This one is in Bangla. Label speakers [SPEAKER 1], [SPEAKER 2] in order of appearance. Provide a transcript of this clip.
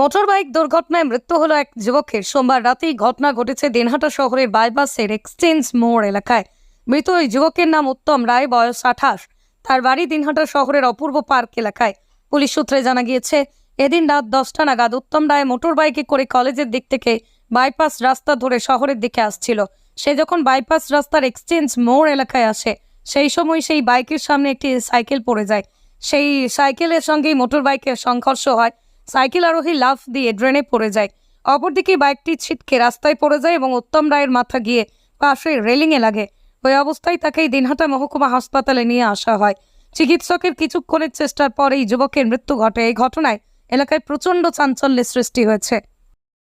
[SPEAKER 1] মোটর বাইক দুর্ঘটনায় মৃত্যু হলো এক যুবকের। সোমবার রাতেই ঘটনা ঘটেছে দিনহাটা শহরের বাইপাসের এক্সচেঞ্জ মোড় এলাকায়। মৃত ওই যুবকের নাম উত্তম রায়, বয়স আঠাশ। তার বাড়ি দিনহাটা শহরের অপূর্ব পার্ক এলাকায়। পুলিশ সূত্রে জানা গিয়েছে, এদিন রাত দশটা নাগাদ উত্তম রায় মোটর বাইকে করে কলেজের দিক থেকে বাইপাস রাস্তা ধরে শহরের দিকে আসছিল। সে যখন বাইপাস রাস্তার এক্সচেঞ্জ মোড় এলাকায় আসে, সেই সময় সেই বাইকের সামনে একটি সাইকেল পড়ে যায়। সেই সাইকেলের সঙ্গেই মোটর বাইকের সংঘর্ষ হয়। সাইকেল আরোহী লাফ দিয়ে ড্রেনে পড়ে যায়। অপরদিকে বাইকটি ছিটকে রাস্তায় পড়ে যায় এবং উত্তম রায়ের মাথা গিয়ে পাশে রেলিংয়ে লাগে। ওই অবস্থায় তাকে দিনহাটা মহকুমা হাসপাতালে নিয়ে আসা হয়। চিকিৎসকের কিছুক্ষণের চেষ্টার পর এই যুবকের মৃত্যু ঘটে। এই ঘটনায় এলাকায় প্রচণ্ড চাঞ্চল্যের সৃষ্টি হয়েছে।